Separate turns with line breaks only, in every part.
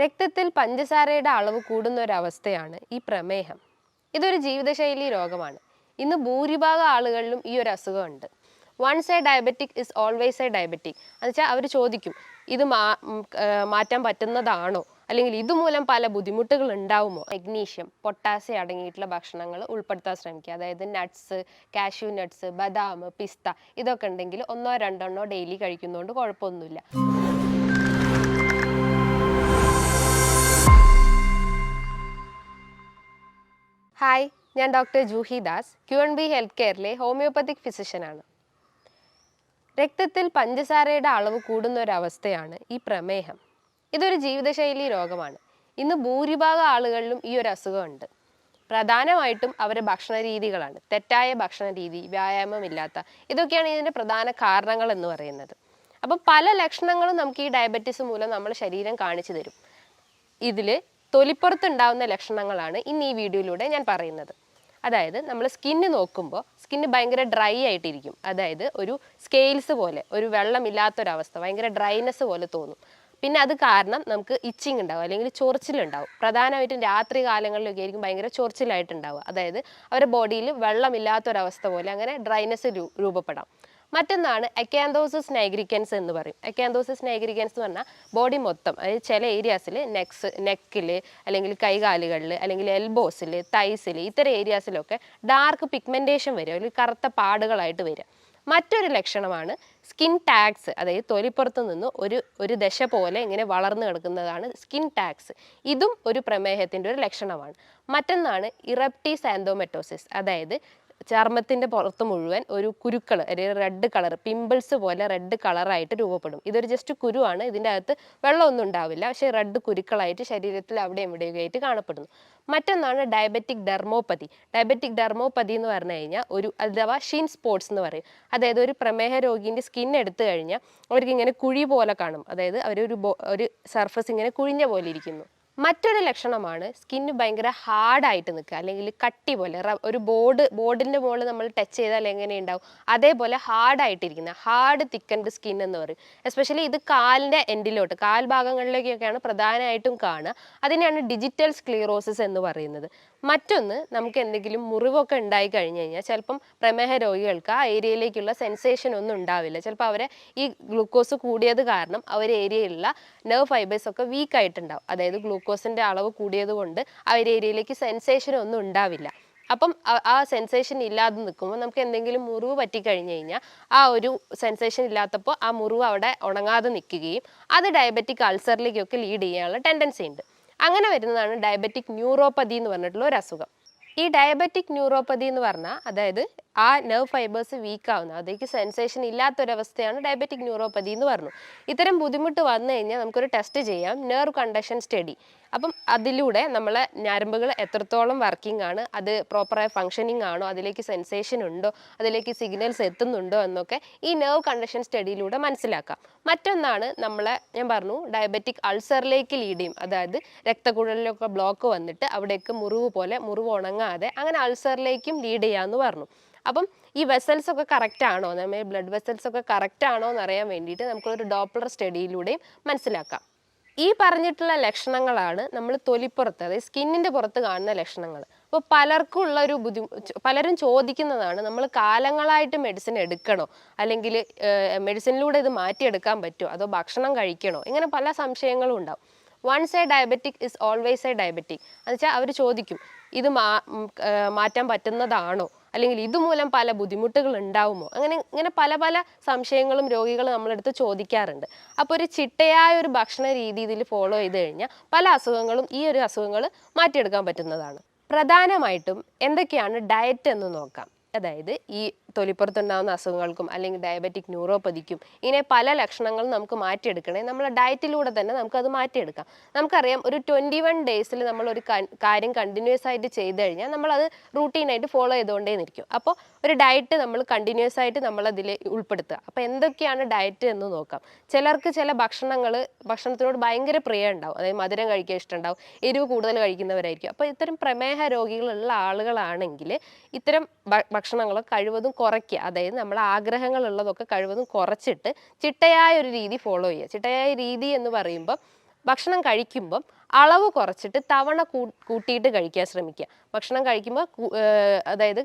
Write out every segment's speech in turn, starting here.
രക്തത്തിൽ പഞ്ചസാരയുടെ അളവ് കൂടുന്ന ഒരവസ്ഥയാണ് ഈ പ്രമേഹം. ഇതൊരു ജീവിതശൈലി രോഗമാണ്. ഇന്ന് ഭൂരിഭാഗം ആളുകളിലും ഈ ഒരു അസുഖമുണ്ട് once a diabetic is always a diabetic എന്നുവെച്ചാൽ അവർ ചോദിക്കും ഇത് മാറ്റാൻ പറ്റുന്നതാണോ? അല്ലെങ്കിൽ ഇതുമൂലം പല ബുദ്ധിമുട്ടുകൾ ഉണ്ടാവുമോ? മഗ്നീഷ്യം പൊട്ടാസ്യം അടങ്ങിയിട്ടുള്ള ഭക്ഷണങ്ങൾ ഉൾപ്പെടുത്താൻ ശ്രമിക്കുക. അതായത് നട്ട്സ് കാഷ്യൂ നട്ട്സ് ബദാം പിസ്ത ഇതൊക്കെ ഉണ്ടെങ്കിൽ ഒന്നോ രണ്ടെണ്ണോ ഡെയിലി കഴിക്കുന്നതുകൊണ്ട് കുഴപ്പമൊന്നുമില്ല. ഹായ് ഞാൻ doctor Juhi Das Q N B health കെയറിലെ homeopathic ഫിസിഷ്യനാണ് രക്തത്തിൽ പഞ്ചസാരയുടെ അളവ് കൂടുന്ന ഒരവസ്ഥയാണ് ഈ പ്രമേഹം. ഇതൊരു ജീവിതശൈലി രോഗമാണ്. ഇന്ന് ഭൂരിഭാഗം ആളുകളിലും ഈ ഒരു അസുഖമുണ്ട്. പ്രധാനമായിട്ടും അവരുടെ ഭക്ഷണ രീതികളാണ് തെറ്റായ ഭക്ഷണ രീതി വ്യായാമമില്ലാത്ത ഇതൊക്കെയാണ് ഇതിന്റെ പ്രധാന കാരണങ്ങൾ എന്ന് പറയുന്നത്. അപ്പോൾ പല ലക്ഷണങ്ങളും നമുക്ക് ഈ ഡയബറ്റീസ് മൂലം നമ്മുടെ ശരീരം കാണിച്ചു തരും. ഇതിൽ തൊലിപ്പുറത്ത് ഉണ്ടാവുന്ന ലക്ഷണങ്ങളാണ് ഇന്ന് ഈ വീഡിയോയിലൂടെ ഞാൻ പറയുന്നത്. അതായത് നമ്മൾ സ്കിന്ന് നോക്കുമ്പോൾ സ്കിന്ന് ഭയങ്കര ഡ്രൈ ആയിട്ടിരിക്കും. അതായത് ഒരു സ്കെയിൽസ് പോലെ ഒരു വെള്ളമില്ലാത്തൊരവസ്ഥ ഭയങ്കര ഡ്രൈനെസ് പോലെ തോന്നും. പിന്നെ അത് കാരണം നമുക്ക് ഇച്ചിങ് ഉണ്ടാവും അല്ലെങ്കിൽ ചൊറിച്ചിലുണ്ടാവും. പ്രധാനമായിട്ടും രാത്രി കാലങ്ങളിലൊക്കെ ആയിരിക്കും ഭയങ്കര ചൊറിച്ചിലായിട്ടുണ്ടാവുക. അതായത് അവരുടെ ബോഡിയിൽ വെള്ളമില്ലാത്തൊരവസ്ഥ പോലെ അങ്ങനെ ഡ്രൈനെസ് രൂപപ്പെടാം. മറ്റൊന്നാണ് അക്കാന്തോസിസ് നൈഗ്രിക്കൻസ് എന്ന് പറയും. അക്കാന്തോസിസ് നൈഗ്രിക്കൻസ് എന്ന് പറഞ്ഞാൽ ബോഡി മൊത്തം അതായത് ചില ഏരിയാസിൽ നെക്സ് നെക്കിൽ അല്ലെങ്കിൽ കൈകാലുകളിൽ അല്ലെങ്കിൽ എൽബോസിൽ തൈസിൽ ഇത്തരം ഏരിയാസിലൊക്കെ ഡാർക്ക് പിഗ്മെന്റേഷൻ വരും അല്ലെങ്കിൽ കറുത്ത പാടുകളായിട്ട് വരിക. മറ്റൊരു ലക്ഷണമാണ് സ്കിൻ ടാക്സ് അതായത് തൊലിപ്പുറത്ത് നിന്ന് ഒരു ഒരു ദശ പോലെ ഇങ്ങനെ വളർന്നു കിടക്കുന്നതാണ് സ്കിൻ ടാക്സ് ഇതും ഒരു പ്രമേഹത്തിന്റെ ഒരു ലക്ഷണമാണ്. മറ്റൊന്നാണ് ഇറപ്റ്റീസ് ആൻഡോമെറ്റോസിസ് അതായത് ചർമ്മത്തിന്റെ പുറത്ത് മുഴുവൻ ഒരു കുരുക്കൾ അല്ലെങ്കിൽ റെഡ് കളർ പിമ്പിൾസ് പോലെ റെഡ് കളറായിട്ട് രൂപപ്പെടും. ഇതൊരു ജസ്റ്റ് കുരുവാണ് ഇതിന്റെ അകത്ത് വെള്ളമൊന്നും ഉണ്ടാവില്ല. പക്ഷേ റെഡ് കുരുക്കളായിട്ട് ശരീരത്തിൽ അവിടെയും ഇവിടെയൊക്കെ ആയിട്ട് കാണപ്പെടുന്നു. മറ്റൊന്നാണ് ഡയബറ്റിക് ഡെർമോപ്പതി ഡയബറ്റിക് ഡെർമോപ്പതി എന്ന് പറഞ്ഞു കഴിഞ്ഞാൽ ഒരു അഥവാ ഷീൻ സ്പോട്സ് എന്ന് പറയും. അതായത് ഒരു പ്രമേഹ രോഗീന്റെ സ്കിൻ എടുത്തു കഴിഞ്ഞാൽ അവർക്ക് ഇങ്ങനെ കുഴി പോലെ കാണും. അതായത് അവരൊരു ഒരു ഒരു സർഫസ് ഇങ്ങനെ കുഴിഞ്ഞ പോലെ ഇരിക്കുന്നു. മറ്റൊരു ലക്ഷണമാണ് സ്കിന്ന് ഭയങ്കര ഹാർഡായിട്ട് നിൽക്കുക. അല്ലെങ്കിൽ കട്ടി പോലെ ഒരു ബോർഡ് ബോർഡിന്റെ മുകളിൽ നമ്മൾ ടച്ച് ചെയ്താൽ എങ്ങനെ ഉണ്ടാവും? അതേപോലെ ഹാർഡായിട്ടിരിക്കുന്ന ഹാർഡ് തിക്കൻഡ് സ്കിൻ എന്ന് പറയും. എസ്പെഷ്യലി ഇത് കാലിന്റെ എൻഡിലോട്ട് കാൽ ഭാഗങ്ങളിലേക്കൊക്കെയാണ് പ്രധാനമായിട്ടും കാണുക. അതിനെയാണ് ഡിജിറ്റൽ സ്ക്ലീറോസിസ് എന്ന് പറയുന്നത്. മറ്റൊന്ന് നമുക്ക് എന്തെങ്കിലും മുറിവൊക്കെ ഉണ്ടായി കഴിഞ്ഞു കഴിഞ്ഞാൽ ചിലപ്പം പ്രമേഹ രോഗികൾക്ക് ആ ഏരിയയിലേക്കുള്ള സെൻസേഷൻ ഒന്നും ഉണ്ടാവില്ല. ചിലപ്പോൾ അവരെ ഈ ഗ്ലൂക്കോസ് കൂടിയത് കാരണം അവർ ഏരിയയിലുള്ള നെർവ് ഫൈബേഴ്സ് ഒക്കെ വീക്ക് ആയിട്ടുണ്ടാവും. അതായത് ഗ്ലൂക്കോസിന്റെ അളവ് കൂടിയത് കൊണ്ട് ആ ഏരിയയിലേക്ക് സെൻസേഷൻ ഒന്നും ഉണ്ടാവില്ല. അപ്പം ആ സെൻസേഷൻ ഇല്ലാതെ നിൽക്കുമ്പോൾ നമുക്ക് എന്തെങ്കിലും മുറിവ് പറ്റിക്കഴിഞ്ഞ് കഴിഞ്ഞാൽ ആ ഒരു സെൻസേഷൻ ഇല്ലാത്തപ്പോൾ ആ മുറിവ് അവിടെ ഉണങ്ങാതെ നിൽക്കുകയും അത് ഡയബറ്റിക് അൾസറിലേക്കൊക്കെ ലീഡ് ചെയ്യാനുള്ള ടെൻഡൻസി ഉണ്ട്. അങ്ങനെ വരുന്നതാണ് ഡയബറ്റിക് ന്യൂറോപ്പതി എന്ന് പറഞ്ഞിട്ടുള്ള ഒരു അസുഖം. ഈ ഡയബറ്റിക് ന്യൂറോപ്പതി എന്ന് പറഞ്ഞാൽ അതായത് ആ നെർവ് ഫൈബേഴ്സ് വീക്ക് ആവുന്ന അതേക്ക് സെൻസേഷൻ ഇല്ലാത്തൊരവസ്ഥയാണ് ഡയബറ്റിക് ന്യൂറോപ്പതി എന്ന് പറഞ്ഞു. ഇത്തരം ബുദ്ധിമുട്ട് വന്നു കഴിഞ്ഞാൽ നമുക്കൊരു ടെസ്റ്റ് ചെയ്യാം. നെർവ് കണ്ടക്ഷൻ സ്റ്റഡി അപ്പം അതിലൂടെ നമ്മളെ ഞരമ്പുകൾ എത്രത്തോളം വർക്കിംഗ് ആണ് അത് പ്രോപ്പറായ ഫങ്ഷനിങ് ആണോ അതിലേക്ക് സെൻസേഷൻ ഉണ്ടോ അതിലേക്ക് സിഗ്നൽസ് എത്തുന്നുണ്ടോ എന്നൊക്കെ ഈ നെർവ് കണ്ടക്ഷൻ സ്റ്റഡിയിലൂടെ മനസ്സിലാക്കാം. മറ്റൊന്നാണ് നമ്മളെ ഞാൻ പറഞ്ഞു ഡയബറ്റിക് അൾസറിലേക്ക് ലീഡ് ചെയ്യും. അതായത് രക്തക്കുഴലിലൊക്കെ ബ്ലോക്ക് വന്നിട്ട് അവിടേക്ക് മുറിവ് പോലെ മുറിവ് ഉണങ്ങാതെ അങ്ങനെ അൾസറിലേക്കും ലീഡ് ചെയ്യാമെന്ന് പറഞ്ഞു. അപ്പം ഈ വെസൽസ് ഒക്കെ കറക്റ്റ് ആണോ? നമ്മൾ ബ്ലഡ് വെസൽസ് ഒക്കെ കറക്റ്റ് ആണോ എന്ന് അറിയാൻ വേണ്ടിയിട്ട് നമുക്കൊരു ഡോപ്ലർ സ്റ്റഡിയിലൂടെയും മനസ്സിലാക്കാം. ഈ പറഞ്ഞിട്ടുള്ള ലക്ഷണങ്ങളാണ് നമ്മൾ തൊലിപ്പുറത്ത് അതായത് സ്കിന്നിന്റെ പുറത്ത് കാണുന്ന ലക്ഷണങ്ങൾ അപ്പോൾ പലർക്കും ഉള്ള ഒരു ബുദ്ധിമുട്ട് പലരും ചോദിക്കുന്നതാണ് നമ്മൾ കാലങ്ങളായിട്ട് മെഡിസിൻ എടുക്കണോ? അല്ലെങ്കിൽ മെഡിസിനിലൂടെ ഇത് മാറ്റിയെടുക്കാൻ പറ്റുമോ അതോ ഭക്ഷണം കഴിക്കണോ? ഇങ്ങനെ പല സംശയങ്ങളും ഉണ്ടാവും. Once a diabetic is always a diabetic എന്നുവെച്ചാൽ അവർ ചോദിക്കും ഇത് മാറ്റാൻ പറ്റുന്നതാണോ? അല്ലെങ്കിൽ ഇതുമൂലം പല ബുദ്ധിമുട്ടുകൾ ഉണ്ടാവുമോ? അങ്ങനെ ഇങ്ങനെ പല പല സംശയങ്ങളും രോഗികൾ നമ്മളെടുത്ത് ചോദിക്കാറുണ്ട്. അപ്പോൾ ഒരു ചിട്ടയായ ഒരു ഭക്ഷണ രീതി ഇതിൽ ഫോളോ ചെയ്ത് കഴിഞ്ഞാൽ പല അസുഖങ്ങളും ഈ ഒരു അസുഖങ്ങൾ മാറ്റിയെടുക്കാൻ പറ്റുന്നതാണ്. പ്രധാനമായിട്ടും എന്തൊക്കെയാണ് ഡയറ്റ് എന്ന് നോക്കാം. അതായത് ഈ തൊലിപ്പുറത്തുണ്ടാകുന്ന അസുഖങ്ങൾക്കും അല്ലെങ്കിൽ ഡയബറ്റിക് ന്യൂറോപ്പതിക്കും ഇങ്ങനെ പല ലക്ഷണങ്ങളും നമുക്ക് മാറ്റിയെടുക്കണേ. നമ്മളെ ഡയറ്റിലൂടെ തന്നെ നമുക്കത് മാറ്റിയെടുക്കാം. നമുക്കറിയാം ഒരു ട്വന്റി വൺ ഡേയ്സിൽ നമ്മളൊരു കാര്യം കണ്ടിന്യൂസ് ആയിട്ട് ചെയ്ത് കഴിഞ്ഞാൽ നമ്മളത് റൂട്ടീനായിട്ട് ഫോളോ ചെയ്തുകൊണ്ടേ നിൽക്കും. അപ്പോൾ ഒരു ഡയറ്റ് നമ്മൾ കണ്ടിന്യൂസ് ആയിട്ട് നമ്മളതിൽ ഉൾപ്പെടുത്തുക. അപ്പോൾ എന്തൊക്കെയാണ് ഡയറ്റ് എന്ന് നോക്കാം. ചിലർക്ക് ചില ഭക്ഷണങ്ങൾ ഭക്ഷണത്തിനോട് ഭയങ്കര പ്രിയം ഉണ്ടാവും. അതായത് മധുരം കഴിക്കാൻ ഇഷ്ടമുണ്ടാവും. എരിവ് കൂടുതൽ കഴിക്കുന്നവരായിരിക്കും. അപ്പോൾ ഇത്തരം പ്രമേഹ രോഗികളുള്ള ആളുകളാണെങ്കിൽ ഇത്തരം ഭക്ഷണങ്ങളൊക്കെ കഴിവതും കുറയ്ക്കുക. അതായത് നമ്മളെ ആഗ്രഹങ്ങളുള്ളതൊക്കെ കഴിവതും കുറച്ചിട്ട് ചിട്ടയായ ഒരു രീതി ഫോളോ ചെയ്യുക. ചിട്ടയായ രീതി എന്ന് പറയുമ്പോൾ ഭക്ഷണം കഴിക്കുമ്പം അളവ് കുറച്ചിട്ട് തവണ കൂട്ടിയിട്ട് കഴിക്കാൻ ശ്രമിക്കുക. ഭക്ഷണം കഴിക്കുമ്പോൾ അതായത്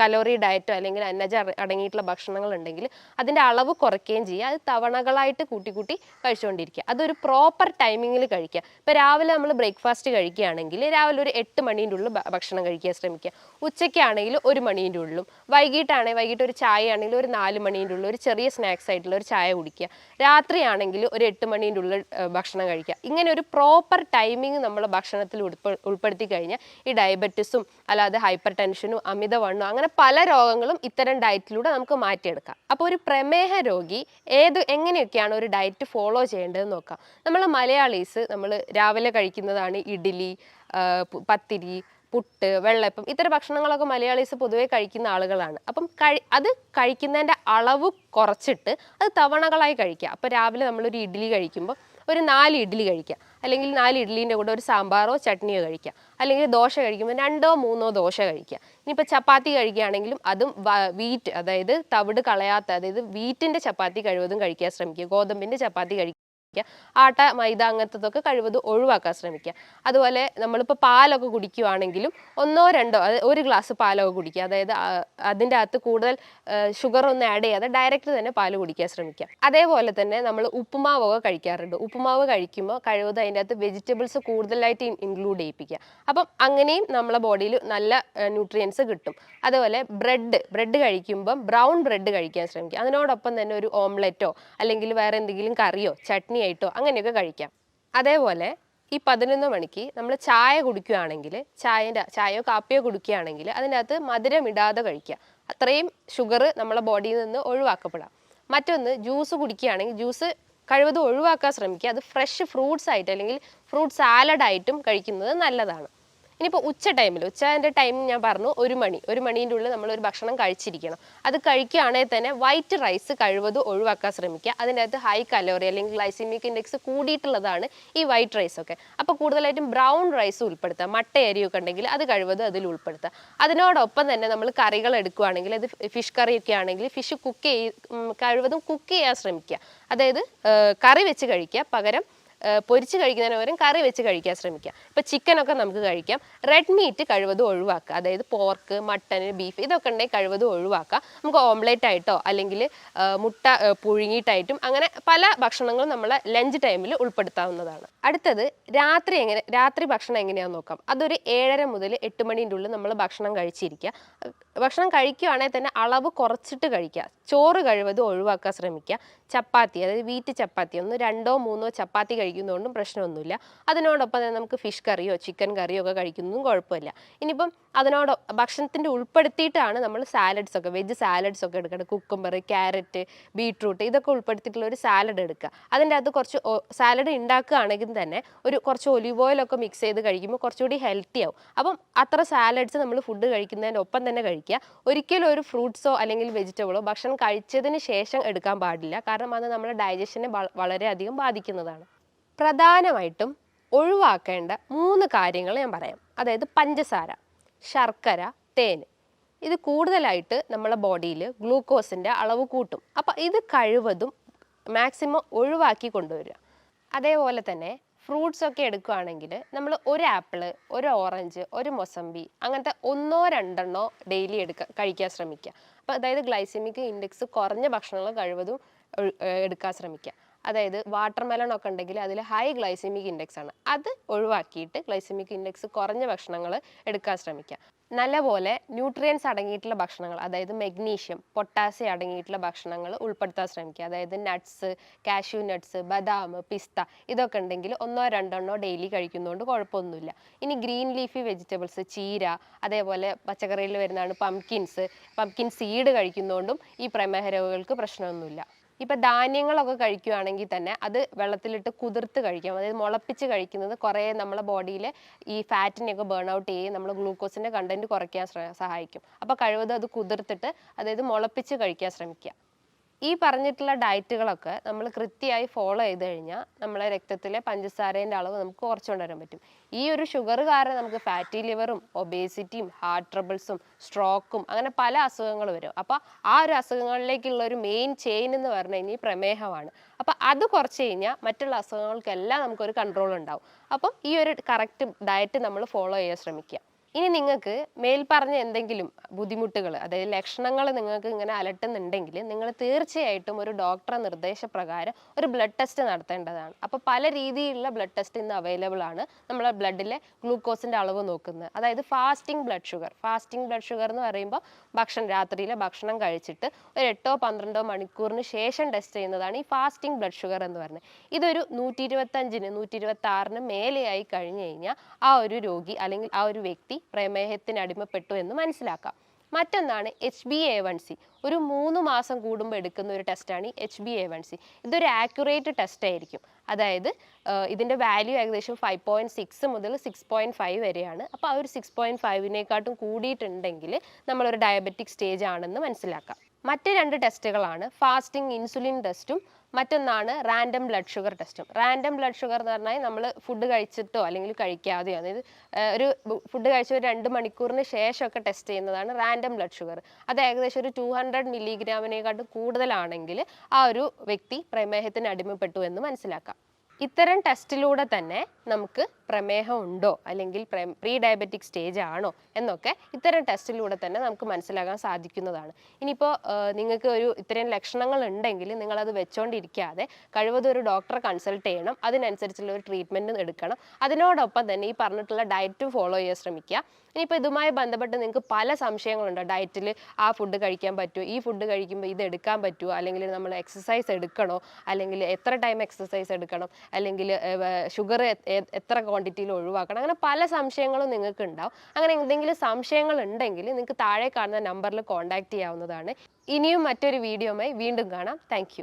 കലോറി ഡയറ്റോ അല്ലെങ്കിൽ അന്നജ അടങ്ങിയിട്ടുള്ള ഭക്ഷണങ്ങൾ ഉണ്ടെങ്കിൽ അതിന്റെ അളവ് കുറയ്ക്കുകയും ചെയ്യുക. അത് തവണകളായിട്ട് കൂട്ടി കൂട്ടി കഴിച്ചുകൊണ്ടിരിക്കുക. അതൊരു പ്രോപ്പർ ടൈമിങ്ങിൽ കഴിക്കുക. ഇപ്പോൾ രാവിലെ നമ്മൾ ബ്രേക്ക്ഫാസ്റ്റ് കഴിക്കുകയാണെങ്കിൽ രാവിലെ ഒരു എട്ട് മണീന്റെ ഉള്ളിൽ ഭക്ഷണം കഴിക്കാൻ ശ്രമിക്കുക. ഉച്ചയ്ക്കാണെങ്കിൽ ഒരു മണീന്റെ ഉള്ളിലും വൈകിട്ടാണെങ്കിൽ വൈകിട്ട് ഒരു ചായ ആണെങ്കിൽ ഒരു നാല് മണീന്റെ ഉള്ളിൽ ഒരു ചെറിയ സ്നാക്സ് ആയിട്ടുള്ള ഒരു ചായ കുടിക്കുക. രാത്രിയാണെങ്കിൽ ഒരു എട്ട് മണീന്റെ ഉള്ളിൽ ഭക്ഷണം കഴിക്കുക. ഇങ്ങനെ ഒരു പ്രോപ്പർ ടൈമിംഗ് നമ്മൾ ഭക്ഷണത്തിൽ ഉൾപ്പെ ഉൾപ്പെടുത്തി കഴിഞ്ഞാൽ ഈ ഡയബറ്റിസും അല്ലാതെ ഹൈപ്പർ ടെൻഷനും അമിതവണ്ണും അങ്ങനെ പല രോഗങ്ങളും ഇത്തരം ഡയറ്റിലൂടെ നമുക്ക് മാറ്റിയെടുക്കാം. അപ്പോൾ ഒരു പ്രമേഹ രോഗി ഏത് എങ്ങനെയൊക്കെയാണ് ഒരു ഡയറ്റ് ഫോളോ ചെയ്യേണ്ടതെന്ന് നോക്കാം. നമ്മൾ മലയാളീസ് നമ്മൾ രാവിലെ കഴിക്കുന്നതാണ് ഇഡ്ഡലി പത്തിരി പുട്ട് വെള്ളപ്പം ഇത്തരം ഭക്ഷണങ്ങളൊക്കെ മലയാളീസ് പൊതുവേ കഴിക്കുന്ന ആളുകളാണ്. അപ്പം കഴി അത് കഴിക്കുന്നതിന്റെ അളവ് കുറച്ചിട്ട് അത് തവണകളായി കഴിക്കുക അപ്പോൾ രാവിലെ നമ്മളൊരു ഇഡ്ഡലി കഴിക്കുമ്പോൾ ഒരു നാല് ഇഡ്ഡലി കഴിക്കുക. അല്ലെങ്കിൽ നാല് ഇഡ്ഡലീന്റെ കൂടെ ഒരു സാമ്പാറോ ചട്നിയോ കഴിക്കുക. അല്ലെങ്കിൽ ദോശ കഴിക്കുമ്പോൾ രണ്ടോ മൂന്നോ ദോശ കഴിക്കുക. ഇനിയിപ്പോൾ ചപ്പാത്തി കഴിക്കുകയാണെങ്കിലും അതും വീറ്റ് അതായത് തവിട് കളയാത്ത അതായത് വീറ്റിന്റെ ചപ്പാത്തി കഴിവതും കഴിക്കാൻ ശ്രമിക്കുക. ഗോതമ്പിന്റെ ചപ്പാത്തി കഴിക്കുക ആട്ട മൈദ അങ്ങനത്തതൊക്കെ കഴിവതും ഒഴിവാക്കാൻ ശ്രമിക്കുക. അതുപോലെ നമ്മളിപ്പോൾ പാലൊക്കെ കുടിക്കുവാണെങ്കിലും ഒന്നോ രണ്ടോ ഒരു ഗ്ലാസ് പാലൊക്കെ കുടിക്കുക. അതായത് അതിന്റെ അകത്ത് കൂടുതൽ ഷുഗർ ഒന്നും ആഡ് ചെയ്യാതെ ഡയറക്റ്റ് തന്നെ പാൽ കുടിക്കാൻ ശ്രമിക്കുക. അതേപോലെ തന്നെ നമ്മൾ ഉപ്പുമാവൊക്കെ കഴിക്കാറുണ്ട്. ഉപ്പുമാവ് കഴിക്കുമ്പോൾ കഴിവതും അതിന്റെ അകത്ത് വെജിറ്റബിൾസ് കൂടുതലായിട്ട് ഇൻക്ലൂഡ് ചെയ്യിപ്പിക്കുക. അപ്പം അങ്ങനെയും നമ്മളെ ബോഡിയിൽ നല്ല ന്യൂട്രിയൻസ് കിട്ടും. അതുപോലെ ബ്രെഡ് ബ്രെഡ് കഴിക്കുമ്പം ബ്രൗൺ ബ്രെഡ് കഴിക്കാൻ ശ്രമിക്കുക. അതിനോടൊപ്പം തന്നെ ഒരു ഓംലെറ്റോ അല്ലെങ്കിൽ വേറെ എന്തെങ്കിലും കറിയോ ചട്നി ആയിട്ടോ അങ്ങനെയൊക്കെ കഴിക്കാം. അതേപോലെ ഈ പതിനൊന്ന് മണിക്ക് നമ്മൾ ചായ കുടിക്കുകയാണെങ്കിൽ ചായന്റെ ചായയോ കാപ്പിയോ കുടിക്കുകയാണെങ്കിൽ അതിനകത്ത് മധുരം ഇടാതെ കഴിക്കുക. അത്രയും ഷുഗർ നമ്മളെ ബോഡിയിൽ നിന്ന് ഒഴിവാക്കപ്പെടാം മറ്റൊന്ന് ജ്യൂസ് കുടിക്കുകയാണെങ്കിൽ ജ്യൂസ് കഴിവതും ഒഴിവാക്കാൻ ശ്രമിക്കുക. അത് ഫ്രഷ് ഫ്രൂട്ട്സ് ആയിട്ട് അല്ലെങ്കിൽ ഫ്രൂട്ട് സാലഡായിട്ടും കഴിക്കുന്നത് നല്ലതാണ്. ഇനിയിപ്പോൾ ഉച്ച ടൈമിൽ ഉച്ചന്റെ ടൈം ഞാൻ പറഞ്ഞു ഒരു മണി. ഒരു മണീന്റെ ഉള്ളിൽ നമ്മൾ ഒരു ഭക്ഷണം കഴിച്ചിരിക്കണം. അത് കഴിക്കുകയാണെങ്കിൽ തന്നെ വൈറ്റ് റൈസ് കഴിവത് ഒഴിവാക്കാൻ ശ്രമിക്കുക. അതിന്റെ അകത്ത് ഹൈ കലോറി അല്ലെങ്കിൽ ഗ്ലൈസിമിക് ഇൻഡെക്സ് കൂടിയിട്ടുള്ളതാണ് ഈ വൈറ്റ് റൈസ് ഒക്കെ. അപ്പോൾ കൂടുതലായിട്ടും ബ്രൗൺ റൈസ് ഉൾപ്പെടുത്തുക. മട്ട അരിയൊക്കെ ഉണ്ടെങ്കിൽ അത് കഴിവതും അതിൽ ഉൾപ്പെടുത്തുക. അതിനോടൊപ്പം തന്നെ നമ്മൾ കറികൾ എടുക്കുകയാണെങ്കിൽ അത് ഫിഷ് കറി ഒക്കെ ആണെങ്കിൽ ഫിഷ് കുക്ക് ചെയ്ത് കഴിവതും കുക്ക് ചെയ്യാൻ ശ്രമിക്കുക. അതായത് കറി വെച്ച് കഴിക്കുക. പകരം പൊരിച്ച് കഴിക്കുന്നതിന് പകരം കറി വെച്ച് കഴിക്കാൻ ശ്രമിക്കുക. ഇപ്പോൾ ചിക്കനൊക്കെ നമുക്ക് കഴിക്കാം. റെഡ് മീറ്റ് കഴിവതും ഒഴിവാക്കുക. അതായത് പോർക്ക് മട്ടൻ ബീഫ് ഇതൊക്കെ ഉണ്ടെങ്കിൽ കഴിവതും ഒഴിവാക്കുക. നമുക്ക് ഓംലെറ്റ് ആയിട്ടോ അല്ലെങ്കിൽ മുട്ട പുഴുങ്ങിയിട്ടായിട്ടും അങ്ങനെ പല ഭക്ഷണങ്ങളും നമ്മളെ ലഞ്ച് ടൈമിൽ ഉൾപ്പെടുത്താവുന്നതാണ്. അടുത്തത് രാത്രി എങ്ങനെ രാത്രി ഭക്ഷണം എങ്ങനെയാണെന്ന് നോക്കാം. അതൊരു ഏഴര മുതൽ എട്ട് മണീന്റെ ഉള്ളിൽ നമ്മൾ ഭക്ഷണം കഴിച്ചിരിക്കുക. ഭക്ഷണം കഴിക്കുകയാണെങ്കിൽ തന്നെ അളവ് കുറച്ചിട്ട് കഴിക്കുക. ചോറ് കഴിവതും ഒഴിവാക്കാൻ ശ്രമിക്കുക. ചപ്പാത്തി അതായത് വീറ്റ് ചപ്പാത്തി ഒന്ന് രണ്ടോ മൂന്നോ ചപ്പാത്തി കഴിക്കുന്നതുകൊണ്ടും പ്രശ്നമൊന്നുമില്ല. അതിനോടൊപ്പം തന്നെ നമുക്ക് ഫിഷ് കറിയോ ചിക്കൻ കറിയോ ഒക്കെ കഴിക്കുന്നതും കുഴപ്പമില്ല. ഇനിയിപ്പം അതിനോട് ഭക്ഷണത്തിന്റെ ഉൾപ്പെടുത്തിയിട്ടാണ് നമ്മൾ സാലഡ്സ് ഒക്കെ വെജ് സാലഡ്സ് ഒക്കെ എടുക്കുന്നത് കുക്കുംബർ ക്യാരറ്റ് ബീട്രൂട്ട് ഇതൊക്കെ ഉൾപ്പെടുത്തിയിട്ടുള്ള ഒരു സാലഡ് എടുക്കുക. അതിന്റെ അകത്ത് കുറച്ച് സാലഡ് ഉണ്ടാക്കുകയാണെങ്കിൽ തന്നെ ഒരു കുറച്ച് ഒലിവ് ഓയിലൊക്കെ മിക്സ് ചെയ്ത് കഴിക്കുമ്പോൾ കുറച്ചുകൂടി ഹെൽത്തി ആവും. അപ്പം അത്ര സാലഡ്സ് നമ്മൾ ഫുഡ് കഴിക്കുന്നതിന്റെ ഒപ്പം തന്നെ കഴിക്കുക. ഒരിക്കലും ഒരു ഫ്രൂട്ട്സോ അല്ലെങ്കിൽ വെജിറ്റബിളോ ഭക്ഷണം കഴിച്ചതിന് ശേഷം എടുക്കാൻ പാടില്ല. കാരണം അത് നമ്മുടെ ഡൈജഷനെ വള- വളരെയധികം ബാധിക്കുന്നതാണ്. പ്രധാനമായിട്ടും ഒഴിവാക്കേണ്ട മൂന്ന് കാര്യങ്ങൾ ഞാൻ പറയാം. അതായത് പഞ്ചസാര. ശർക്കര തേൻ. ഇത് കൂടുതലായിട്ട് നമ്മളെ ബോഡിയിൽ ഗ്ലൂക്കോസിന്റെ അളവ് കൂട്ടും. അപ്പം ഇത് കഴിവതും മാക്സിമം ഒഴിവാക്കി കൊണ്ടുവരിക. അതേപോലെ തന്നെ ഫ്രൂട്ട്സ് ഒക്കെ എടുക്കുകയാണെങ്കിൽ നമ്മൾ ഒരു ആപ്പിൾ ഒരു ഓറഞ്ച് ഒരു മൊസമ്പി അങ്ങനത്തെ ഒന്നോ രണ്ടെണ്ണോ ഡെയിലി എടുക്കുക കഴിക്കാൻ ശ്രമിക്കുക. അപ്പോൾ അതായത് ഗ്ലൈസിമിക് ഇൻഡെക്സ് കുറഞ്ഞ ഭക്ഷണങ്ങൾ കഴിവതും എടുക്കാൻ ശ്രമിക്കുക. അതായത് വാട്ടർ മെലൺ ഒക്കെ ഉണ്ടെങ്കിൽ അതിൽ ഹൈ ഗ്ലൈസമിക് ഇൻഡെക്സ് ആണ്. അത് ഒഴിവാക്കിയിട്ട് ഗ്ലൈസമിക് ഇൻഡെക്സ് കുറഞ്ഞ ഭക്ഷണങ്ങൾ എടുക്കാൻ ശ്രമിക്കുക. നല്ലപോലെ ന്യൂട്രിയൻസ് അടങ്ങിയിട്ടുള്ള ഭക്ഷണങ്ങൾ അതായത് മെഗ്നീഷ്യം പൊട്ടാസ്യം അടങ്ങിയിട്ടുള്ള ഭക്ഷണങ്ങൾ ഉൾപ്പെടുത്താൻ ശ്രമിക്കുക. അതായത് നട്ട്സ് കാഷ്യൂ നട്ട്സ് ബദാം പിസ്ത ഇതൊക്കെ ഉണ്ടെങ്കിൽ ഒന്നോ രണ്ടെണ്ണോ ഡെയിലി കഴിക്കുന്നതുകൊണ്ട് കുഴപ്പമൊന്നുമില്ല. ഇനി ഗ്രീൻ ലീഫി വെജിറ്റബിൾസ് ചീര അതേപോലെ പച്ചക്കറിയിൽ വരുന്നതാണ് പംകിൻസ് പംകിൻ സീഡ് കഴിക്കുന്നതുകൊണ്ടും ഈ പ്രമേഹ രോഗികൾക്ക് പ്രശ്നമൊന്നുമില്ല. ഇപ്പം ധാന്യങ്ങളൊക്കെ കഴിക്കുകയാണെങ്കിൽ തന്നെ അത് വെള്ളത്തിലിട്ട് കുതിർത്ത് കഴിക്കാം. അതായത് മുളപ്പിച്ച് കഴിക്കുന്നത് കുറേ നമ്മളെ ബോഡിയിൽ ഈ ഫാറ്റിനെയൊക്കെ ബേൺ ഔട്ട് ചെയ്യും നമ്മൾ ഗ്ലൂക്കോസിന്റെ കണ്ടന്റ് കുറയ്ക്കാൻ സഹായിക്കും. അപ്പോൾ കഴിവതും അത് കുതിർത്തിട്ട് അതായത് മുളപ്പിച്ച് കഴിക്കാൻ ശ്രമിക്കുക. ഈ പറഞ്ഞിട്ടുള്ള ഡയറ്റുകളൊക്കെ നമ്മൾ കൃത്യമായി ഫോളോ ചെയ്ത് കഴിഞ്ഞാൽ നമ്മളെ രക്തത്തിലെ പഞ്ചസാരേന്റെ അളവ് നമുക്ക് കുറച്ചുകൊണ്ടുവരാൻ പറ്റും. ഈ ഒരു ഷുഗർ കാരണം നമുക്ക് ഫാറ്റി ലിവറും ഒബേസിറ്റിയും ഹാർട്ട് ട്രബിൾസും സ്ട്രോക്കും അങ്ങനെ പല അസുഖങ്ങൾ വരും. അപ്പോൾ ആ ഒരു അസുഖങ്ങളിലേക്കുള്ള ഒരു മെയിൻ ചെയിൻ എന്ന് പറഞ്ഞു കഴിഞ്ഞാൽ പ്രമേഹമാണ്. അപ്പോൾ അത് കുറച്ച് കഴിഞ്ഞാൽ മറ്റുള്ള അസുഖങ്ങൾക്കെല്ലാം നമുക്കൊരു കൺട്രോൾ ഉണ്ടാവും. അപ്പം ഈ ഒരു കറക്റ്റ് ഡയറ്റ് നമ്മൾ ഫോളോ ചെയ്യാൻ ശ്രമിക്കുക. ഇനി നിങ്ങൾക്ക് മേൽപ്പറഞ്ഞ എന്തെങ്കിലും ബുദ്ധിമുട്ടുകൾ അതായത് ലക്ഷണങ്ങൾ നിങ്ങൾക്ക് ഇങ്ങനെ അലട്ടുന്നുണ്ടെങ്കിൽ നിങ്ങൾ തീർച്ചയായിട്ടും ഒരു ഡോക്ടറെ നിർദ്ദേശപ്രകാരം ഒരു ബ്ലഡ് ടെസ്റ്റ് നടത്തേണ്ടതാണ്. അപ്പോൾ പല രീതിയിലുള്ള ബ്ലഡ് ടെസ്റ്റ് ഇന്ന് അവൈലബിൾ ആണ്. നമ്മളെ ബ്ലഡിലെ ഗ്ലൂക്കോസിന്റെ അളവ് നോക്കുന്നത്. അതായത് fasting blood sugar. Fasting blood sugar എന്ന് പറയുമ്പോൾ ഭക്ഷണം രാത്രിയിലെ ഭക്ഷണം കഴിച്ചിട്ട് ഒരു എട്ടോ പന്ത്രണ്ടോ മണിക്കൂറിന് ശേഷം ടെസ്റ്റ് ചെയ്യുന്നതാണ് ഈ ഫാസ്റ്റിംഗ് ബ്ലഡ് ഷുഗർ എന്ന് പറയുന്നത്. ഇതൊരു നൂറ്റി ഇരുപത്തഞ്ചിന് നൂറ്റി ഇരുപത്തി ആറിന് മേലെയായി കഴിഞ്ഞു കഴിഞ്ഞാൽ ആ ഒരു രോഗി അല്ലെങ്കിൽ ആ ഒരു വ്യക്തി പ്രമേഹത്തിന് അടിമപ്പെട്ടു എന്ന് മനസ്സിലാക്കാം. മറ്റൊന്നാണ് H B A one C ഒരു മൂന്ന് മാസം കൂടുമ്പോൾ എടുക്കുന്ന ഒരു ടെസ്റ്റാണ് ഈ H B A one C ഇതൊരു ആക്യുറേറ്റ് ടെസ്റ്റ് ആയിരിക്കും. അതായത് ഇതിന്റെ വാല്യൂ ഏകദേശം ഫൈവ് പോയിന്റ് സിക്സ് മുതൽ സിക്സ് പോയിന്റ് ഫൈവ് വരെയാണ്. അപ്പോൾ ആ ഒരു സിക്സ് പോയിന്റ് ഫൈവിനെക്കാട്ടും കൂടിയിട്ടുണ്ടെങ്കിൽ നമ്മളൊരു ഡയബറ്റിക് സ്റ്റേജ് ആണെന്ന് മനസ്സിലാക്കാം. മറ്റ് രണ്ട് ടെസ്റ്റുകളാണ്. ഫാസ്റ്റിംഗ് ഇൻസുലിൻ ടെസ്റ്റും മറ്റൊന്നാണ് റാൻഡം ബ്ലഡ് ഷുഗർ ടെസ്റ്റും. റാൻഡം ബ്ലഡ് ഷുഗർ എന്ന് പറഞ്ഞാൽ നമ്മൾ ഫുഡ് കഴിച്ചിട്ടോ അല്ലെങ്കിൽ കഴിക്കാതെയോ അതായത് ഒരു ഫുഡ് കഴിച്ച ഒരു രണ്ട് മണിക്കൂറിന് ശേഷമൊക്കെ ടെസ്റ്റ് ചെയ്യുന്നതാണ് റാൻഡം ബ്ലഡ് ഷുഗർ. അത് ഏകദേശം ഒരു ടു ഹൺഡ്രഡ് മില്ലിഗ്രാമിനെക്കാട്ടും കൂടുതലാണെങ്കിൽ ആ ഒരു വ്യക്തി പ്രമേഹത്തിന് അടിമപ്പെട്ടു എന്ന് മനസ്സിലാക്കാം. ഇത്തരം ടെസ്റ്റിലൂടെ തന്നെ നമുക്ക് പ്രമേഹം ഉണ്ടോ? അല്ലെങ്കിൽ പ്രീ ഡയബറ്റിക് സ്റ്റേജ് ആണോ? എന്നൊക്കെ ഇത്തരം ടെസ്റ്റിലൂടെ തന്നെ നമുക്ക് മനസ്സിലാക്കാൻ സാധിക്കുന്നതാണ്. ഇനിയിപ്പോൾ നിങ്ങൾക്ക് ഒരു ഇത്തരം ലക്ഷണങ്ങൾ ഉണ്ടെങ്കിൽ നിങ്ങളത് വെച്ചോണ്ടിരിക്കാതെ കഴിവതും ഒരു ഡോക്ടറെ കൺസൾട്ട് ചെയ്യണം. അതിനനുസരിച്ചുള്ള ഒരു ട്രീറ്റ്മെന്റ് എടുക്കണം. അതിനോടൊപ്പം തന്നെ ഈ പറഞ്ഞിട്ടുള്ള ഡയറ്റും ഫോളോ ചെയ്യാൻ ശ്രമിക്കുക. ഇനിയിപ്പോൾ ഇതുമായി ബന്ധപ്പെട്ട് നിങ്ങൾക്ക് പല സംശയങ്ങളുണ്ട്. ഡയറ്റിൽ ആ ഫുഡ് കഴിക്കാൻ പറ്റുമോ ഈ ഫുഡ് കഴിക്കുമ്പോൾ ഇത് എടുക്കാൻ പറ്റുമോ അല്ലെങ്കിൽ നമ്മൾ എക്സസൈസ് എടുക്കണോ? അല്ലെങ്കിൽ എത്ര ടൈം എക്സസൈസ് എടുക്കണം? അല്ലെങ്കിൽ ഷുഗർ എത്ര ക്വാണ്ടിറ്റിയിൽ ഒഴിവാക്കണം. അങ്ങനെ പല സംശയങ്ങളും നിങ്ങൾക്ക് ഉണ്ടാവും അങ്ങനെ എന്തെങ്കിലും സംശയങ്ങൾ ഉണ്ടെങ്കിൽ നിങ്ങൾക്ക് താഴെ കാണുന്ന നമ്പറിൽ കോൺടാക്ട് ചെയ്യാവുന്നതാണ്. ഇനിയും മറ്റൊരു വീഡിയോയുമായി വീണ്ടും കാണാം. താങ്ക്